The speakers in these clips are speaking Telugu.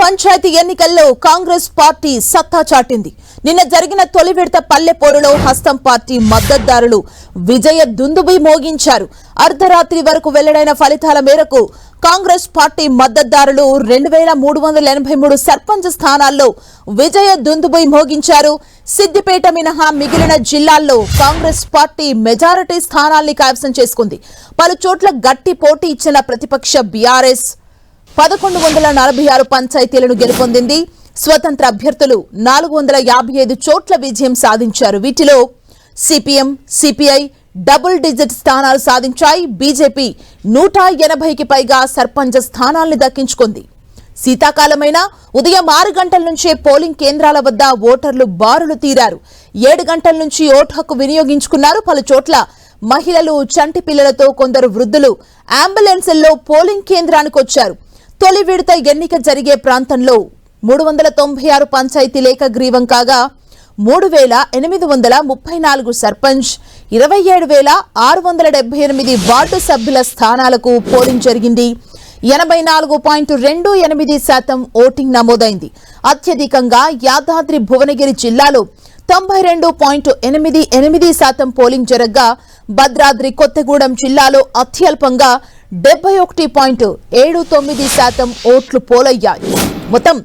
పంచాయతీ ఎన్నికల్లో కాంగ్రెస్ పార్టీ సత్తా చాటింది. నిన్న జరిగిన తొలి విడత పల్లె పోరులో హస్తం పార్టీ మద్దతుదారులు విజయ దుందుబి మోగించారు. అర్ధరాత్రి వరకు వెల్లడైన ఫలితాల మేరకు కాంగ్రెస్ పార్టీ మద్దతుదారులు రెండు వేల మూడు వందల ఎనభై మూడు సర్పంచ్ స్థానాల్లో విజయ దుందుబి మోగించారు. సిద్దిపేట మినహా మిగిలిన జిల్లాల్లో కాంగ్రెస్ పార్టీ మెజారిటీ స్థానాల్ని కైవసం చేసుకుంది. పలు చోట్ల గట్టి పోటీ ఇచ్చిన ప్రతిపక్ష బీఆర్ఎస్ పదకొండు వందల నలభై ఆరు పంచాయతీలను గెలుపొందింది. స్వతంత్ర అభ్యర్థులు నాలుగు వందల యాభై ఐదు చోట్ల విజయం సాధించారు. వీటిలో సిపిఎం సిపిఐ డబుల్ డిజిట్ స్థానాలు సాధించాయి. బీజేపీ నూట ఎనభైకి పైగా సర్పంచ్ స్థానాల్ని దక్కించుకుంది. శీతాకాలమైన ఉదయం ఆరు గంటల నుంచే పోలింగ్ కేంద్రాల వద్ద ఓటర్లు బారులు తీరారు. ఏడు గంటల నుంచి ఓటు హక్కు వినియోగించుకున్నారు. పలు చోట్ల మహిళలు చంటి పిల్లలతో కొందరు వృద్ధులు అంబులెన్సుల్లో పోలింగ్ కేంద్రానికి వచ్చారు. తొలి విడత ఎన్నిక జరిగే ప్రాంతంలో మూడు వందల తొంభై ఆరు పంచాయతీ లేఖ గ్రీవం కాగా మూడు వేల ఎనిమిది వందల ముప్పై నాలుగు సర్పంచ్ ఇరవై ఏడు వేల ఆరు వందల డెబ్బై ఎనిమిది వార్డు సభ్యుల స్థానాలకు పోలింగ్ జరిగింది. ఎనభై నాలుగు పాయింట్ రెండు ఎనిమిది శాతం ఓటింగ్ నమోదైంది. అత్యధికంగా యాదాద్రి భువనగిరి జిల్లాలో తొంభై రెండు పాయింట్ ఎనిమిది ఎనిమిది శాతం పోలింగ్ జరగ్గా. భద్రాద్రి కొత్తగూడెం జిల్లాలో అత్యల్పంగా డెబ్బై ఒకటి పాయింట్ ఏడు తొమ్మిది శాతం ఓట్లు పోలయ్యాయి. మొత్తం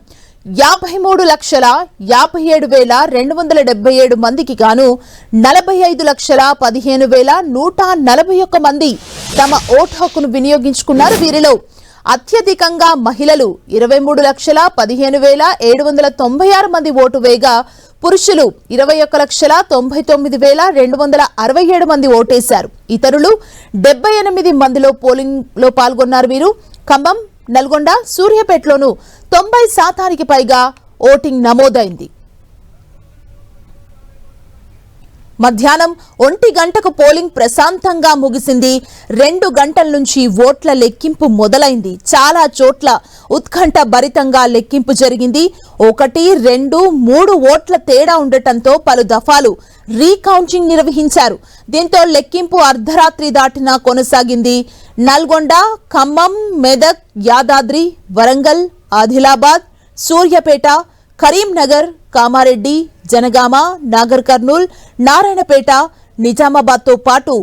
యాభై మూడు లక్షల యాభై ఏడు వేల రెండు వందల డెబ్బై ఏడు మందికి గాను నలభై ఐదు లక్షల పదిహేను వేల నూట నలభై ఒక్క మంది తమ ఓటు హక్కును వినియోగించుకున్నారు. వీరిలో అత్యధికంగా మహిళలు ఇరవై మూడు లక్షల పదిహేను వేల ఏడు వందల తొంభై ఆరు మంది ఓటు వేగా పురుషులు ఇరవై ఒక్క లక్షల తొంభై తొమ్మిది వేల రెండు వందల అరవై ఏడు మంది ఓటేశారు. ఇతరులు డెబ్బై ఎనిమిది మందిలో పోలింగ్లో పాల్గొన్నారు వీరు. ఖమ్మం నల్గొండ సూర్యాపేటలోనూ తొంభై శాతానికి పైగా ఓటింగ్ నమోదైంది. మధ్యాహ్నం ఒంటి గంటకు పోలింగ్ ప్రశాంతంగా ముగిసింది. రెండు గంటల నుంచి ఓట్ల లెక్కింపు మొదలైంది. చాలా చోట్ల ఉత్కంఠ భరితంగా లెక్కింపు జరిగింది. ఒకటి రెండు మూడు ఓట్ల తేడా ఉండటంతో పలు దఫాలు రీకౌంటింగ్ నిర్వహించారు. దీంతో లెక్కింపు అర్ధరాత్రి దాటినా కొనసాగింది. నల్గొండ ఖమ్మం మెదక్ యాదాద్రి వరంగల్ ఆదిలాబాద్ సూర్యాపేట కరీంనగర్ కామారెడ్డి జనగామ నాగర్ కర్నూల్ నారాయణపేట నిజామాబాద్తో పాటు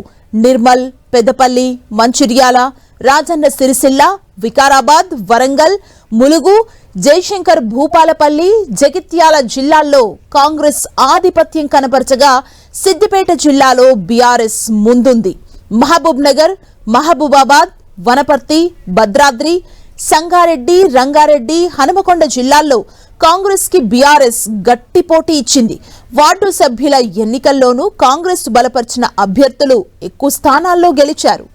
నిర్మల్ పెద్దపల్లి మంచిర్యాల రాజన్న సిరిసిల్ల వికారాబాద్ వరంగల్ ములుగు జయశంకర్ భూపాలపల్లి జగిత్యాల జిల్లాల్లో కాంగ్రెస్ ఆధిపత్యం కనపరచగా సిద్దిపేట జిల్లాలో బీఆర్ఎస్ ముందుంది. మహబూబ్ నగర్ మహబూబాబాద్ వనపర్తి భద్రాద్రి సంగారెడ్డి రంగారెడ్డి హనుమకొండ జిల్లాల్లో కాంగ్రెస్కి బీఆర్ఎస్ గట్టి పోటీ ఇచ్చింది. వార్డు సభ్యుల ఎన్నికల్లోనూ కాంగ్రెస్ బలపరిచిన అభ్యర్థులు ఎక్కువ స్థానాల్లో గెలిచారు.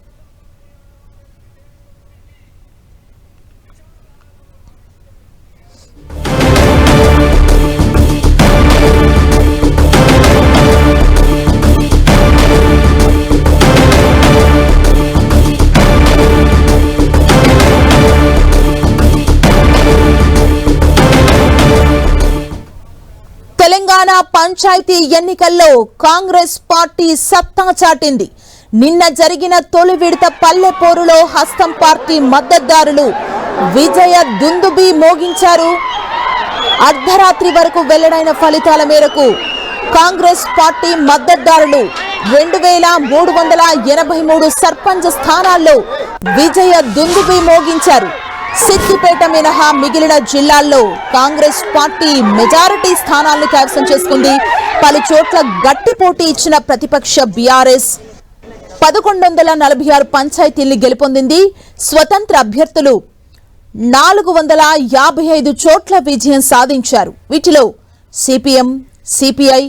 తెలంగాణ పంచాయతీ ఎన్నికల్లో కాంగ్రెస్ పార్టీ సత్తా చాటింది. నిన్న జరిగిన తొలి విడత పల్లె పోరులో హస్తం పార్టీ మద్దతుదారులు విజయ దుందుబి మోగించారు. అర్ధరాత్రి వరకు వెల్లడైన ఫలితాల మేరకు కాంగ్రెస్ పార్టీ మద్దతుదారులు రెండు వేల మూడు వందల ఎనభై మూడు సర్పంచ్ స్థానాల్లో విజయ దుందుబి మోగించారు. సిద్దిపేట మినహా మిగిలిన జిల్లాల్లో కాంగ్రెస్ పార్టీ మెజారిటీ స్థానాలను కైవసం చేసుకుంది. పలు చోట్ల గట్టి పోటీ ఇచ్చిన ప్రతిపక్ష బీఆర్ఎస్ పదకొండు వందల నలభై ఆరు పంచాయతీల్ని గెలుపొందింది. స్వతంత్ర అభ్యర్థులు నాలుగు వందల యాభై ఐదు చోట్ల విజయం సాధించారు. వీటిలో సిపిఎం సిపిఐ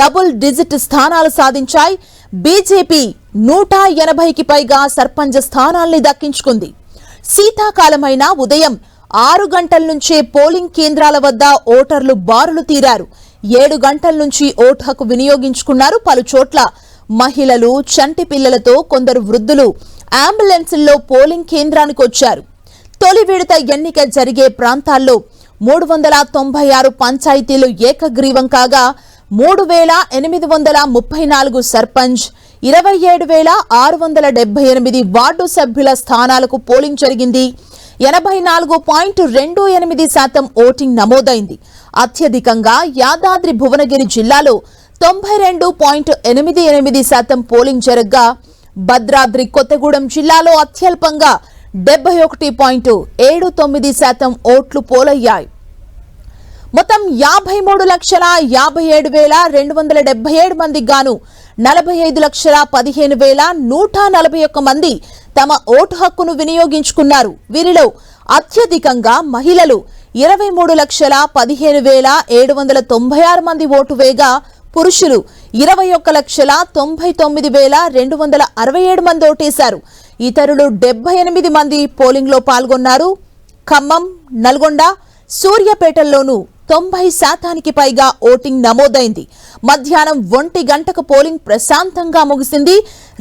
డబుల్ డిజిట్ స్థానాలు సాధించాయి. బీజేపీ నూట ఎనభైకి పైగా సర్పంచ్ స్థానాల్ని దక్కించుకుంది. శీతాకాలమైన ఉదయం ఆరు గంటల నుంచే పోలింగ్ కేంద్రాల వద్ద ఓటర్లు బారులు తీరారు. ఏడు గంటల నుంచి ఓటు హక్కు వినియోగించుకున్నారు పలు చోట్ల మహిళలు చంటి పిల్లలతో కొందరు వృద్ధులు అంబులెన్సుల్లో పోలింగ్ కేంద్రానికి వచ్చారు. తొలి విడత ఎన్నిక జరిగే ప్రాంతాల్లో మూడు వందల తొంభై ఆరు పంచాయతీలు ఏకగ్రీవం కాగా మూడు వేల ఎనిమిది వందల ముప్పై నాలుగు సర్పంచ్ ఇరవై ఏడు వేల ఆరు వందల డెబ్బై ఎనిమిది వార్డు సభ్యుల స్థానాలకు పోలింగ్ జరిగింది. ఎనభై నాలుగు పాయింట్ రెండు ఎనిమిది శాతం ఓటింగ్ నమోదైంది. అత్యధికంగా యాదాద్రి భువనగిరి జిల్లాలో తొంభై రెండు పాయింట్ ఎనిమిది ఎనిమిది శాతం పోలింగ్ జరగ్గా. భద్రాద్రి కొత్తగూడెం జిల్లాలో అత్యల్పంగా డెబ్బై ఒకటి పాయింట్ ఏడు తొమ్మిది శాతం ఓట్లు పోలయ్యాయి. మొత్తం యాభై మూడు లక్షల యాభై ఏడు వేల రెండు వందల డెబ్బై ఏడు మందికి గాను నలభై ఐదు లక్షల పదిహేను వేల నూట నలభై ఒక్క మంది తమ ఓటు హక్కును వినియోగించుకున్నారు. వీరిలో అత్యధికంగా మహిళలు ఇరవై మూడు లక్షల పదిహేను వేల ఏడు వందల తొంభై ఆరు మంది ఓటు వేగా పురుషులు ఇరవై ఒక్క లక్షల తొంభై తొమ్మిది వేల రెండు వందల అరవై ఏడు మంది ఓటేశారు. ఇతరులు డెబ్బై ఎనిమిది మంది పోలింగ్లో పాల్గొన్నారు. ఖమ్మం నల్గొండ సూర్యాపేటల్లోనూ తొంభై శాతానికి పైగా ఓటింగ్ నమోదైంది. మధ్యాహ్నం ఒంటి గంటకు పోలింగ్ ప్రశాంతంగా ముగిసింది.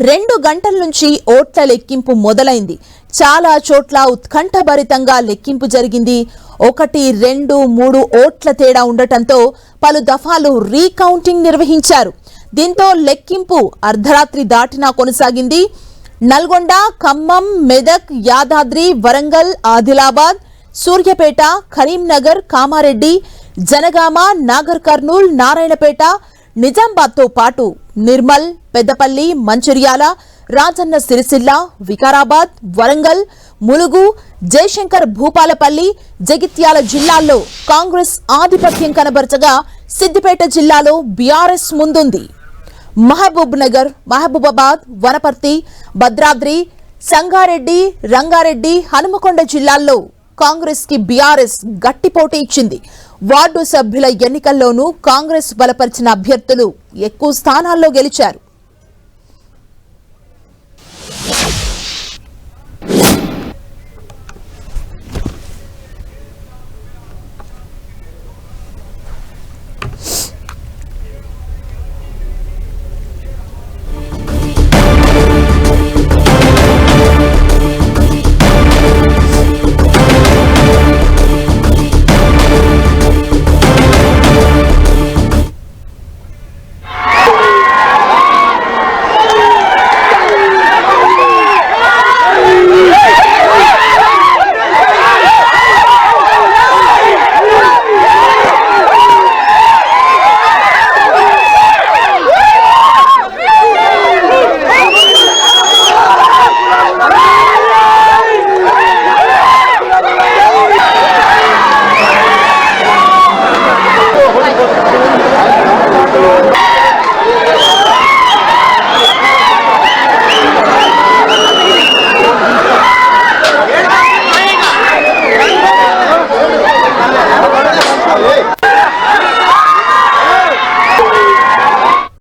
రెండు గంటల నుంచి ఓట్ల లెక్కింపు మొదలైంది. చాలా చోట్ల ఉత్కంఠభరితంగా లెక్కింపు జరిగింది. ఒకటి రెండు మూడు ఓట్ల తేడా ఉండటంతో పలు దఫాలు రీకౌంటింగ్ నిర్వహించారు. దీంతో లెక్కింపు అర్ధరాత్రి దాటినా కొనసాగింది. నల్గొండ ఖమ్మం మెదక్ యాదాద్రి వరంగల్ ఆదిలాబాద్ సూర్యపేట కరీంనగర్ కామారెడ్డి జనగామ నాగర్ కర్నూల్ నారాయణపేట నిజామాబాద్తో పాటు నిర్మల్ పెద్దపల్లి మంచిర్యాల రాజన్న సిరిసిల్ల వికారాబాద్ వరంగల్ ములుగు జయశంకర్ భూపాలపల్లి జగిత్యాల జిల్లాల్లో కాంగ్రెస్ ఆధిపత్యం కనబరచగా సిద్దిపేట జిల్లాలో బీఆర్ఎస్ ముందుంది. మహబూబ్ నగర్ మహబూబాబాద్ వనపర్తి భద్రాద్రి సంగారెడ్డి రంగారెడ్డి హనుమకొండ జిల్లాల్లో కాంగ్రెస్కి బీఆర్ఎస్ గట్టి పోటీ ఇచ్చింది. వార్డు సభ్యుల ఎన్నికల్లోనూ కాంగ్రెస్ బలపరిచిన అభ్యర్థులు ఎక్కువ స్థానాల్లో గెలిచారు.